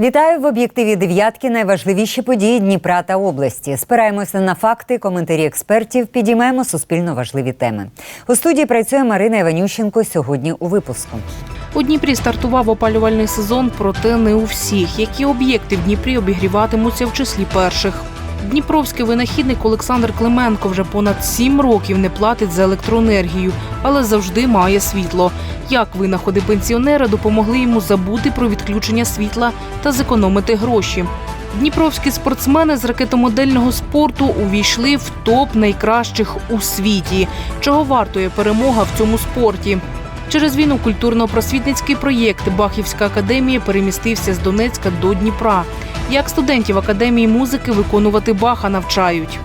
Вітаю в об'єктиві дев'ятки. Найважливіші події Дніпра та області. Спираємося на факти, коментарі експертів. Підіймаємо суспільно важливі теми. У студії працює Марина Іванющенко. Сьогодні у випуску. У Дніпрі стартував опалювальний сезон, проте не у всіх. Які об'єкти в Дніпрі обігріватимуться в числі перших? Дніпровський винахідник Олександр Клименко вже понад сім років не платить за електроенергію, але завжди має світло. Як винаходи пенсіонера допомогли йому забути про відключення світла та зекономити гроші? Дніпровські спортсмени з ракетомодельного спорту увійшли в топ найкращих у світі. Чого вартує перемога в цьому спорті? Через війну культурно-просвітницький проєкт Бахівська академія перемістився з Донецька до Дніпра. Як студентів академії музики виконувати Баха навчають.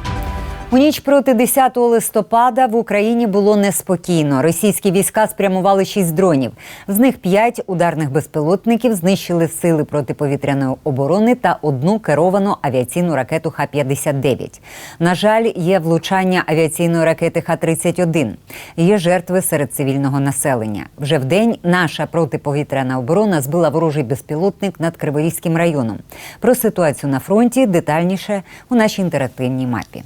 У ніч проти 10 листопада в Україні було неспокійно. Російські війська спрямували шість дронів. З них п'ять ударних безпілотників знищили сили протиповітряної оборони та одну керовану авіаційну ракету Х-59. На жаль, є влучання авіаційної ракети Х-31. Є жертви серед цивільного населення. Вже в день наша протиповітряна оборона збила ворожий безпілотник над Криворізьким районом. Про ситуацію на фронті детальніше у нашій інтерактивній мапі.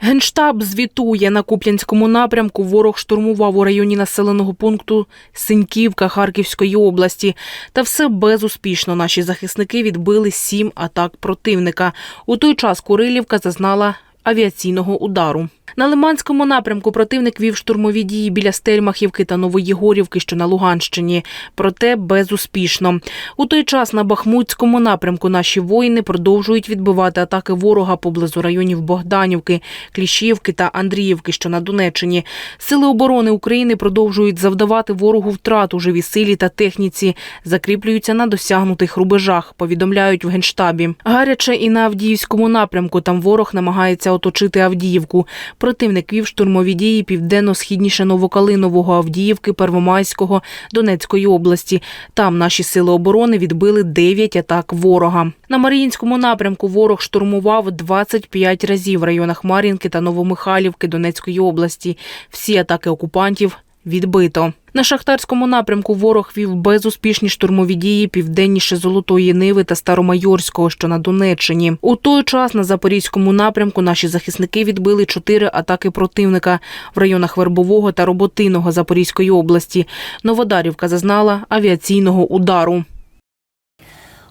Генштаб звітує на Куп'янському напрямку. Ворог штурмував у районі населеного пункту Синьківка Харківської області. Та все безуспішно. Наші захисники відбили сім атак противника. У той час Курилівка зазнала авіаційного удару. На Лиманському напрямку противник вів штурмові дії біля Стельмахівки та Новоєгорівки, що на Луганщині. Проте безуспішно. У той час на Бахмутському напрямку наші воїни продовжують відбивати атаки ворога поблизу районів Богданівки, Кліщівки та Андріївки, що на Донеччині. Сили оборони України продовжують завдавати ворогу втрат у живій силі та техніці, закріплюються на досягнутих рубежах. Повідомляють в генштабі. Гаряче і на Авдіївському напрямку. Там ворог намагається оточити Авдіївку. Противник вів штурмові дії південно-східніше Новокалинового, Авдіївки, Первомайського, Донецької області. Там наші сили оборони відбили 9 атак ворога. На Маріїнському напрямку ворог штурмував 25 разів в районах Мар'їнки та Новомихайлівки Донецької області. Всі атаки окупантів відбито. На шахтарському напрямку ворог вів безуспішні штурмові дії південніше Золотої Ниви та Старомайорського, що на Донеччині. У той час на запорізькому напрямку наші захисники відбили чотири атаки противника в районах Вербового та Роботиного Запорізької області. Новодарівка зазнала авіаційного удару.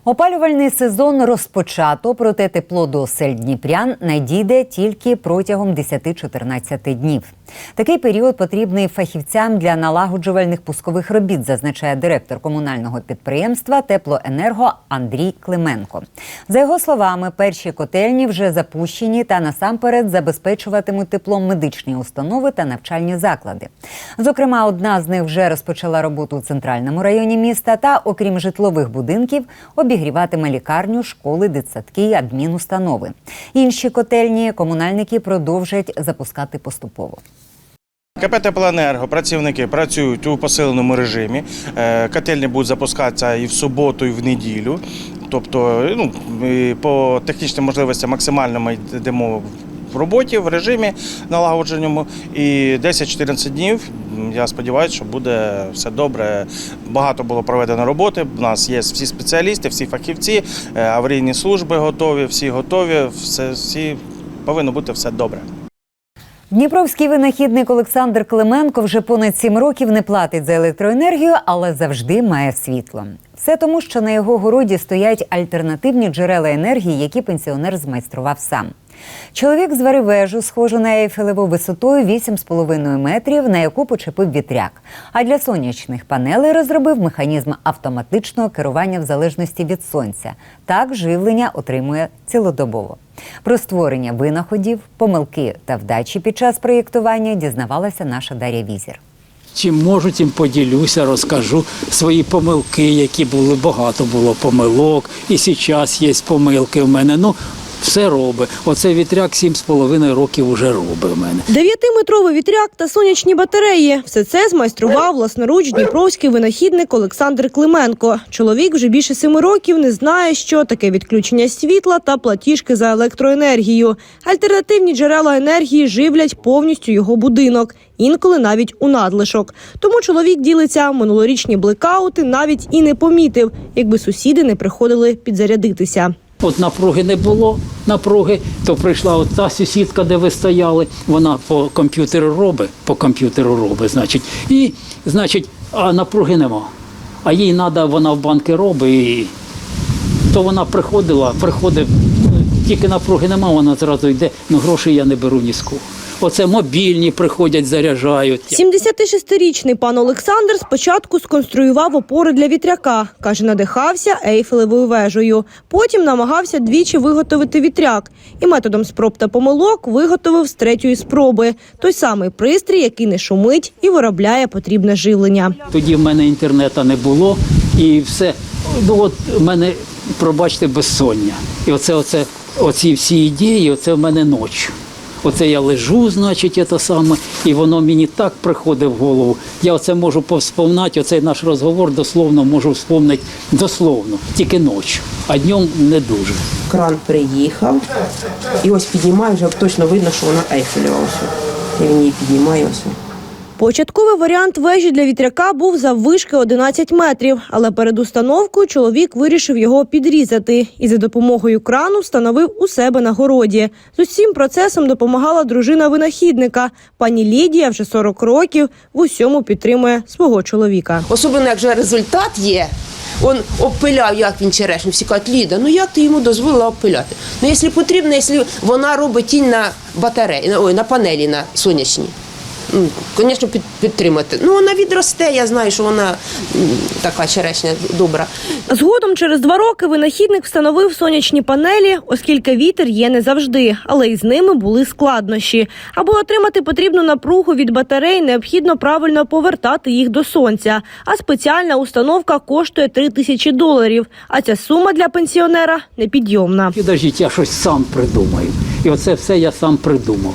Опалювальний сезон розпочато, проте тепло до осель Дніпрян надійде тільки протягом 10-14 днів. Такий період потрібний фахівцям для налагоджувальних пускових робіт, зазначає директор комунального підприємства Теплоенерго Андрій Клименко. За його словами, перші котельні вже запущені та насамперед забезпечуватимуть теплом медичні установи та навчальні заклади. Зокрема, одна з них вже розпочала роботу у центральному районі міста та, окрім житлових будинків, обігріватиме лікарню, школи, дитсадки і адмінустанови. Інші котельні комунальники продовжать запускати поступово. КП «Теплоенерго» працівники працюють у посиленому режимі. Е, Котельні будуть запускатися і в суботу, і в неділю. Тобто, ну, по технічним можливостям максимально ми йдемо в роботі, в режимі налагодженому. І 10-14 днів. Я сподіваюся, що буде все добре. Багато було проведено роботи. У нас є всі спеціалісти, всі фахівці, е, аварійні служби готові, всі готові. Все, всі повинно бути все добре. Дніпровський винахідник Олександр Клименко вже понад сім років не платить за електроенергію, але завжди має світло. Все тому, що на його городі стоять альтернативні джерела енергії, які пенсіонер змайстрував сам. Чоловік зварив вежу, схожу на ейфелеву висотою 8,5 метрів, на яку почепив вітряк. А для сонячних панелей розробив механізм автоматичного керування в залежності від сонця. Так живлення отримує цілодобово. Про створення винаходів, помилки та вдачі під час проєктування дізнавалася наша Дар'я Візір. Чим можу, тим поділюся, розкажу свої помилки, які були багато було помилок. І зараз є помилки в мене. Ну, все робить. Оце вітряк 7,5 років уже робить в мене. Дев'ятиметровий вітряк та сонячні батареї. Все це змайстрував власноруч дніпровський винахідник Олександр Клименко. Чоловік вже більше семи років не знає, що таке відключення світла та платіжки за електроенергію. Альтернативні джерела енергії живлять повністю його будинок, інколи навіть у надлишок. Тому чоловік ділиться минулорічні блекаути навіть і не помітив, якби сусіди не приходили підзарядитися. От напруги не було напруги, то прийшла от та сусідка, де ви стояли, вона по комп'ютеру робить, по комп'ютеру робить, значить. І, значить, а напруги нема. А їй треба, вона в банки робить, і то вона приходила, приходить, тільки напруги нема, вона зразу йде, ну грошей я не беру ні з кого. Оце мобільні приходять, заряджають. 76-річний пан Олександр спочатку сконструював опори для вітряка. Каже, надихався ейфелевою вежею. Потім намагався двічі виготовити вітряк. І методом спроб та помилок виготовив з третьої спроби. Той самий пристрій, який не шумить і виробляє потрібне живлення. Тоді в мене інтернету не було і все. Ну от мене, пробачте, безсоння. І оце, оце, оці всі ідеї, оце в мене ночі. Оце я лежу, значить, це саме, і воно мені так приходить в голову. Я оце можу повспомнати, оцей наш розговор дословно можу вспомнити дословно, тільки ночі, а днем не дуже. Кран приїхав, і ось піднімаю, вже точно видно, що вона ейфелева. Ось. Я він її піднімаю ось. Початковий варіант вежі для вітряка був заввишки 11 метрів, але перед установкою чоловік вирішив його підрізати і за допомогою крану встановив у себе на городі. З усім процесом допомагала дружина винахідника. Пані Лідія вже 40 років в усьому підтримує свого чоловіка. Особливо, як результат є. Он обпиляв, як він черешню. Всі кажуть, Ліда, ну як ти йому дозволила обпиляти? Ну, якщо потрібно, якщо вона робить тінь на батареї, ой, на панелі на сонячній. Звісно, під, підтримати. Ну, вона відросте, я знаю, що вона така черешня добра. Згодом через два роки винахідник встановив сонячні панелі, оскільки вітер є не завжди, але із ними були складнощі. Аби отримати потрібну напругу від батарей, необхідно правильно повертати їх до сонця. А спеціальна установка коштує 3 тисячі доларів. А ця сума для пенсіонера непідйомна. Підождіть, я щось сам придумаю. І оце все я сам придумав.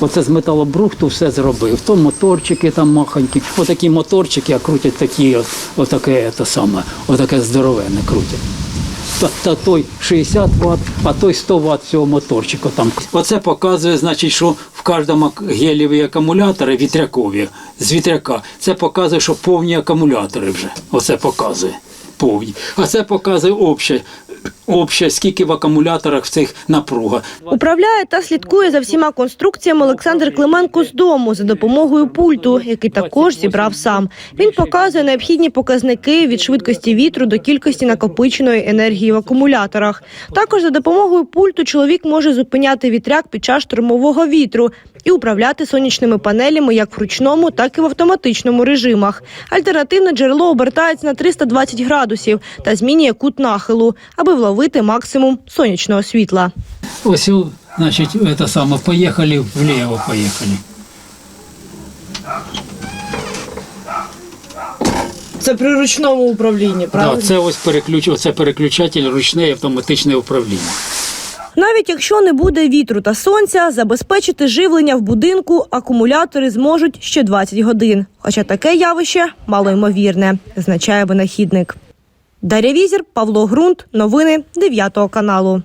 Оце з металобрухту все зробив. То моторчики там махонькі, отакі моторчики, а крутять такі, от, отаке те саме, отаке здоровенне крутять. Та, та той 60 Вт, а той 100 Вт цього моторчика там. Оце показує, значить, що в кожному гелєві акумулятори вітрякові з вітряка. Це показує, що повні акумулятори вже. Оце показує. Повні. А це показує обще, обще, скільки в акумуляторах в цих напруга. Управляє та слідкує за всіма конструкціями Олександр Клименко з дому за допомогою пульту, який також зібрав сам. Він показує необхідні показники від швидкості вітру до кількості накопиченої енергії в акумуляторах. Також за допомогою пульту чоловік може зупиняти вітряк під час штурмового вітру і управляти сонячними панелями як в ручному, так і в автоматичному режимах. Альтернативне джерело обертається на 320 градусів та змінює кут нахилу, аби вловити максимум сонячного світла. Ось, значить, це саме, поїхали вліво, поїхали. Це при ручному управлінні, правильно? Да, це ось переключ, оце переключатель ручне і автоматичне управління. Навіть якщо не буде вітру та сонця, забезпечити живлення в будинку акумулятори зможуть ще 20 годин. Хоча таке явище малоймовірне, зазначає винахідник. Дар'я Візір, Павло Грунт. Новини 9 каналу.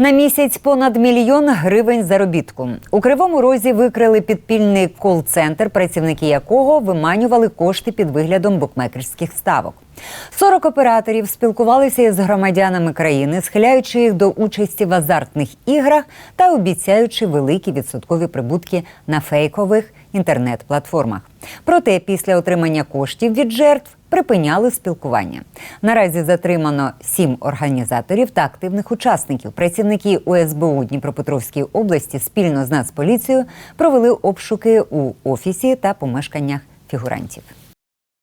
На місяць понад мільйон гривень заробітку. У Кривому Розі викрили підпільний кол-центр, працівники якого виманювали кошти під виглядом букмекерських ставок. 40 операторів спілкувалися із громадянами країни, схиляючи їх до участі в азартних іграх та обіцяючи великі відсоткові прибутки на фейкових інтернет-платформах. Проте після отримання коштів від жертв припиняли спілкування. Наразі затримано сім організаторів та активних учасників. Працівники УСБУ Дніпропетровської області спільно з Нацполіцією провели обшуки у офісі та помешканнях фігурантів.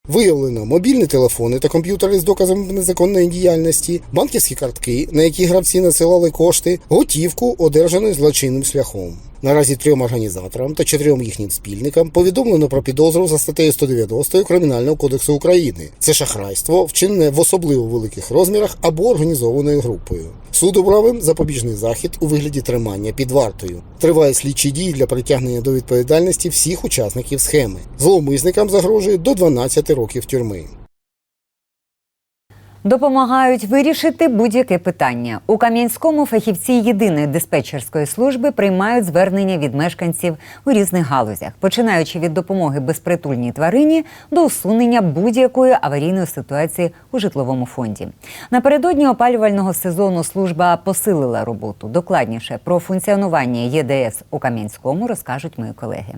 Виявлено мобільні телефони та комп'ютери з доказами незаконної діяльності, банківські картки, на які гравці надсилали кошти, готівку, одержану злочинним шляхом. Наразі трьом організаторам та чотирьом їхнім спільникам повідомлено про підозру за статтею 190 Кримінального кодексу України. Це шахрайство, вчинене в особливо великих розмірах або організованою групою. Суд обрав запобіжний захід у вигляді тримання під вартою. Триває слідчі дії для притягнення до відповідальності всіх учасників схеми. Зловмисникам загрожує до 12 років тюрми. Допомагають вирішити будь-яке питання. У Кам'янському фахівці єдиної диспетчерської служби приймають звернення від мешканців у різних галузях, починаючи від допомоги безпритульній тварині до усунення будь-якої аварійної ситуації у житловому фонді. Напередодні опалювального сезону служба посилила роботу. Докладніше про функціонування ЄДС у Кам'янському розкажуть мої колеги.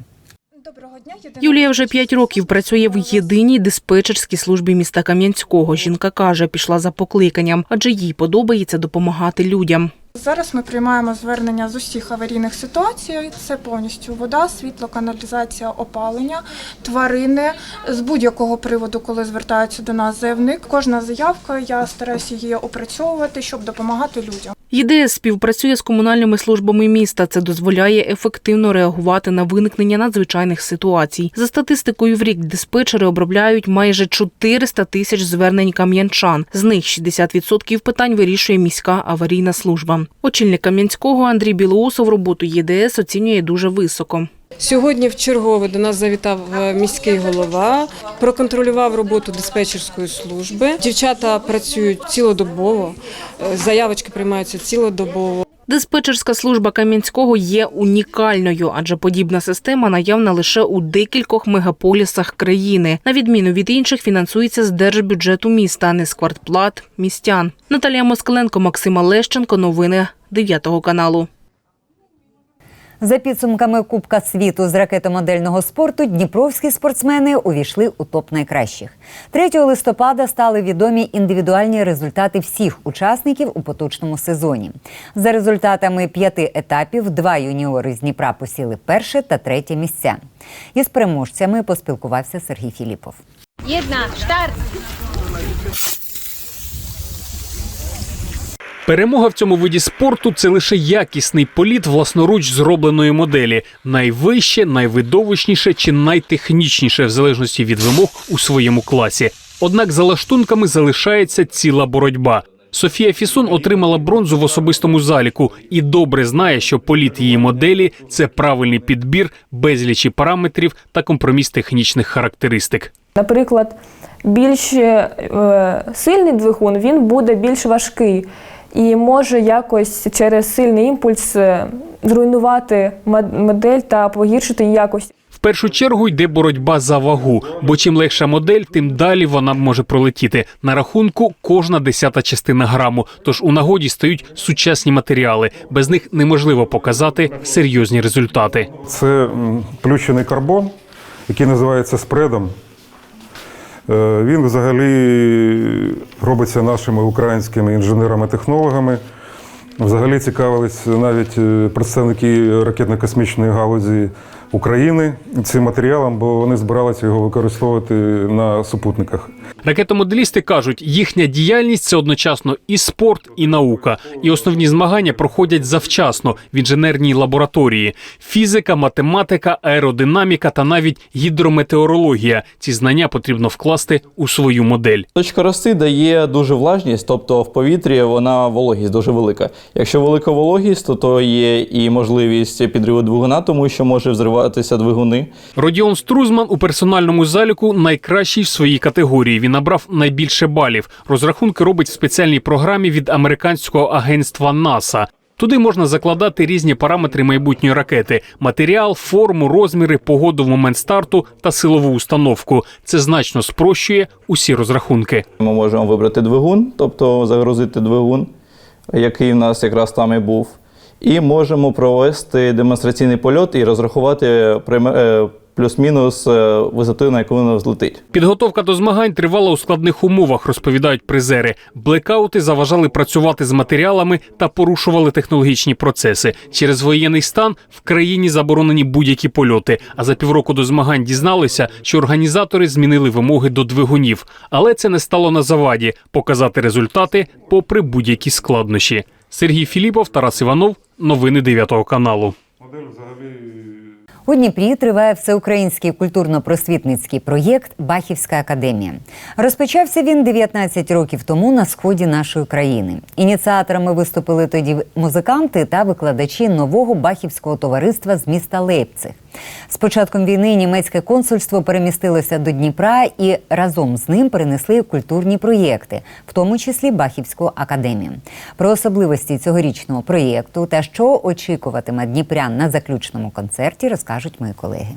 Юлія вже п'ять років працює в єдиній диспетчерській службі міста Кам'янського. Жінка каже, пішла за покликанням, адже їй подобається допомагати людям. Зараз ми приймаємо звернення з усіх аварійних ситуацій. Це повністю вода, світло, каналізація, опалення, тварини з будь-якого приводу, коли звертається до нас заявник. Кожна заявка, я стараюся її опрацьовувати, щоб допомагати людям. ЄДС співпрацює з комунальними службами міста. Це дозволяє ефективно реагувати на виникнення надзвичайних ситуацій. За статистикою в рік диспетчери обробляють майже 400 тисяч звернень кам'янчан. З них 60% питань вирішує міська аварійна служба. Очільник Кам'янського Андрій Білоусов роботу ЄДС оцінює дуже високо. Сьогодні в чергове до нас завітав е, міський голова, проконтролював роботу диспетчерської служби. Дівчата працюють цілодобово, е, заявочки приймаються цілодобово. Диспетчерська служба Кам'янського є унікальною, адже подібна система наявна лише у декількох мегаполісах країни. На відміну від інших, фінансується з держбюджету міста, а не з квартплат містян. Наталія Москаленко, Максима Лещенко. Новини 9 каналу. За підсумками Кубка світу з ракетомодельного спорту дніпровські спортсмени увійшли у топ найкращих. 3 листопада стали відомі індивідуальні результати всіх учасників у поточному сезоні. За результатами п'яти етапів два юніори з Дніпра посіли перше та третє місця. Із переможцями поспілкувався Сергій Філіпов. Єдна, старт! Перемога в цьому виді спорту це лише якісний політ власноруч зробленої моделі, найвище, найвидовищніше чи найтехнічніше, в залежності від вимог у своєму класі. Однак за лаштунками залишається ціла боротьба. Софія Фісун отримала бронзу в особистому заліку і добре знає, що політ її моделі це правильний підбір безлічі параметрів та компроміс технічних характеристик. Наприклад, більш е, сильний двигун він буде більш важкий і може якось через сильний імпульс е, зруйнувати мод- модель та погіршити її якість. В першу чергу йде боротьба за вагу, бо чим легша модель, тим далі вона може пролетіти. На рахунку кожна десята частина граму. Тож у нагоді стають сучасні матеріали. Без них неможливо показати серйозні результати. Це плющений карбон, який називається спредом. Е, Він взагалі робиться нашими українськими інженерами-технологами. Взагалі цікавились навіть е, представники ракетно-космічної галузі України цим матеріалом, бо вони збиралися його використовувати на супутниках. Ракетомоделісти кажуть, їхня діяльність це одночасно і спорт, і наука. І основні змагання проходять завчасно в інженерній лабораторії: фізика, математика, аеродинаміка та навіть гідрометеорологія. Ці знання потрібно вкласти у свою модель. Точка рости дає дуже влажність, тобто в повітрі вона вологість дуже велика. Якщо велика вологість, то, то є і можливість підриву двигуна, тому що може взриватися двигуни. Родіон Струзман у персональному заліку найкращий в своїй категорії. Він набрав найбільше балів. Розрахунки робить в спеціальній програмі від американського агентства НАСА. Туди можна закладати різні параметри майбутньої ракети: матеріал, форму, розміри, погоду в момент старту та силову установку. Це значно спрощує усі розрахунки. Ми можемо вибрати двигун, тобто загрузити двигун, який в нас якраз там і був. І можемо провести демонстраційний польот і розрахувати е, плюс-мінус е, висоту, на яку воно взлетить. Підготовка до змагань тривала у складних умовах, розповідають призери. Блекаути заважали працювати з матеріалами та порушували технологічні процеси. Через воєнний стан в країні заборонені будь-які польоти. А за півроку до змагань дізналися, що організатори змінили вимоги до двигунів. Але це не стало на заваді показати результати попри будь-які складнощі. Сергій Філіпов, Тарас Іванов, новини 9 каналу. У Дніпрі триває всеукраїнський культурно-просвітницький проєкт Бахівська академія. Розпочався він 19 років тому на сході нашої країни. Ініціаторами виступили тоді музиканти та викладачі нового бахівського товариства з міста Лейпциг. З початком війни німецьке консульство перемістилося до Дніпра і разом з ним перенесли культурні проєкти, в тому числі Бахівську академію. Про особливості цьогорічного проєкту та що очікуватиме Дніпрян на заключному концерті, розкажуть мої колеги.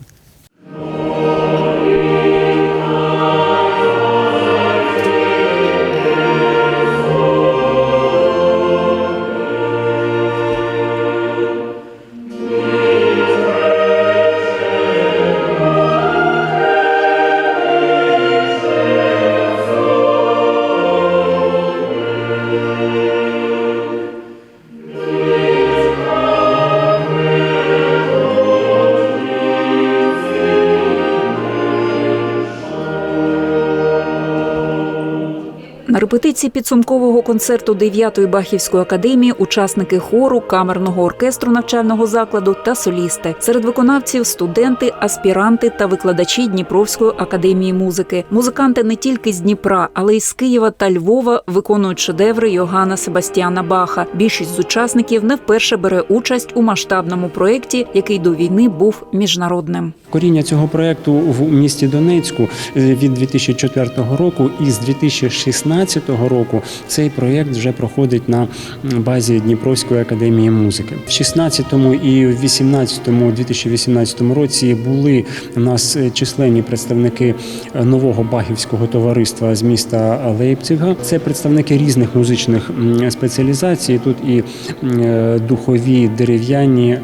На підсумкового концерту 9-ї Бахівської академії учасники хору, камерного оркестру навчального закладу та солісти. Серед виконавців студенти, аспіранти та викладачі Дніпровської академії музики. Музиканти не тільки з Дніпра, але й з Києва та Львова виконують шедеври Йоганна Себастьяна Баха. Більшість з учасників не вперше бере участь у масштабному проєкті, який до війни був міжнародним. Коріння цього проєкту в місті Донецьку е, від 2004 року і з 2016 року цей проєкт вже проходить на базі Дніпровської академії музики. В 16-му і в 18-му, 2018 році були у нас е, численні представники е, нового бахівського товариства з міста Лейпцига. Це представники різних музичних спеціалізацій. Тут і е, духові дерев'яні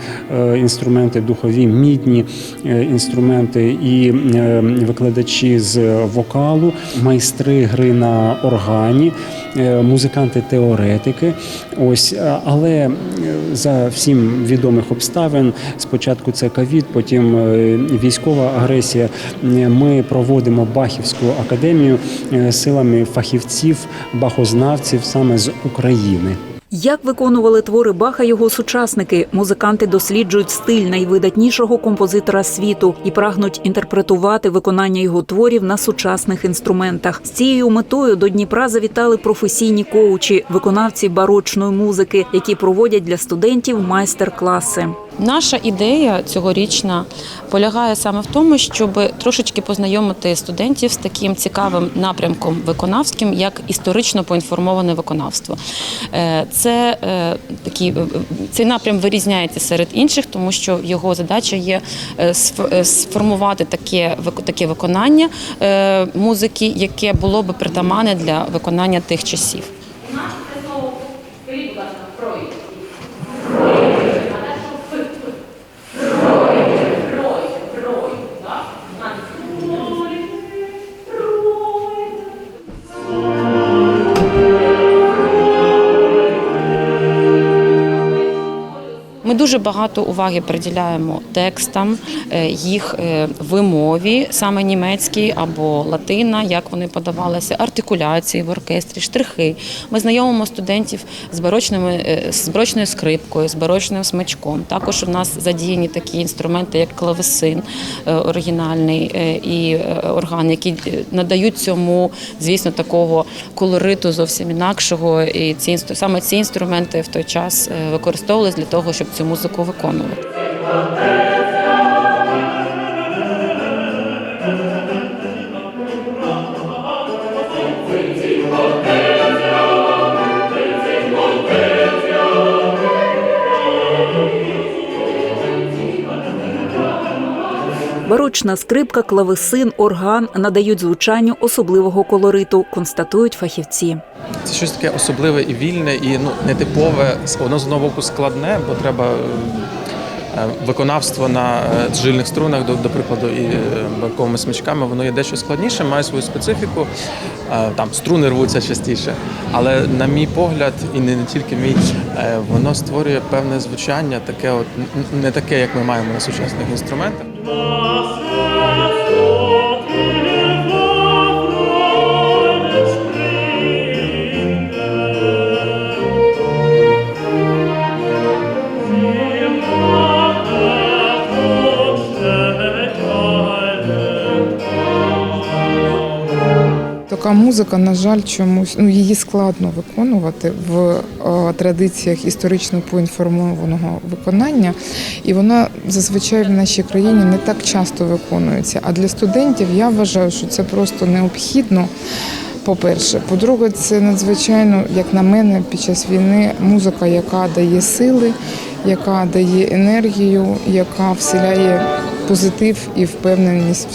інструменти, духові мідні інструменти, і викладачі з вокалу, майстри гри на органі, е, музиканти-теоретики. Ось, е, але е, за всім відомих обставин, спочатку це ковід, потім військова агресія. Ми проводимо Бахівську академію силами фахівців, бахознавців саме з України. Як виконували твори Баха його сучасники, музиканти досліджують стиль найвидатнішого композитора світу і прагнуть інтерпретувати виконання його творів на сучасних інструментах. З цією метою до Дніпра завітали професійні коучі, виконавці барочної музики, які проводять для студентів майстер-класи. Наша ідея цьогорічна полягає саме в тому, щоб трошечки познайомити студентів з таким цікавим напрямком виконавським, як історично поінформоване виконавство. Е, Це е, такі е, цей напрям вирізняється серед інших, тому що його задача є сформувати таке таке виконання музики, яке було би притаманне для виконання тих часів. Дуже багато уваги приділяємо текстам, е, їх е, вимові, саме німецькій або латина, як вони подавалися, артикуляції в оркестрі, штрихи. Ми знайомимо студентів з барочними е, з барочною скрипкою, з барочним смичком. Також у нас задіяні такі інструменти, як клавесин оригінальний і орган, які надають цьому, звісно, такого колориту зовсім інакшого. І ці саме ці інструменти в той час використовувалися для того, щоб цю музику виконувати. Барочна скрипка, клавесин, орган надають звучанню особливого колориту, констатують фахівці. Це щось таке особливе і вільне, і ну нетипове, воно з одного боку складне, бо треба е, виконавство на е, жильних струнах, до, прикладу, і е, барковими смичками, воно є дещо складніше, має свою специфіку. Е, Там струни рвуться частіше. Але на мій погляд, і не, тільки мій, е, воно створює певне звучання, таке от не таке, як ми маємо на сучасних інструментах. Така музика, на жаль, чомусь ну її складно виконувати в е, традиціях історично поінформованого виконання, і вона зазвичай в нашій країні не так часто виконується. А для студентів я вважаю, що це просто необхідно. По-перше, по-друге, це надзвичайно, як на мене, під час війни музика, яка дає сили, яка дає енергію, яка вселяє позитив і впевненість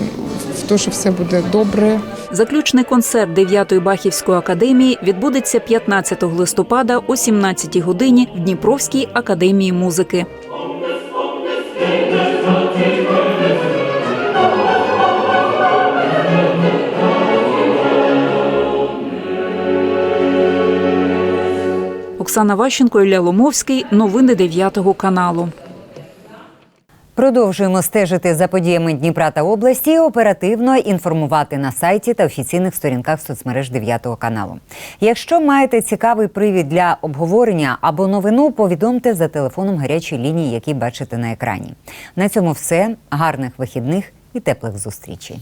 в- в те, що все буде добре. Заключний концерт 9-ї Бахівської академії відбудеться 15 листопада о 17 годині в Дніпровській академії музики. Оксана Ващенко, Ілля Ломовський. Новини 9 каналу. Продовжуємо стежити за подіями Дніпра та області і оперативно інформувати на сайті та офіційних сторінках соцмереж 9 каналу. Якщо маєте цікавий привід для обговорення або новину, повідомте за телефоном гарячої лінії, які бачите на екрані. На цьому все. Гарних вихідних і теплих зустрічей.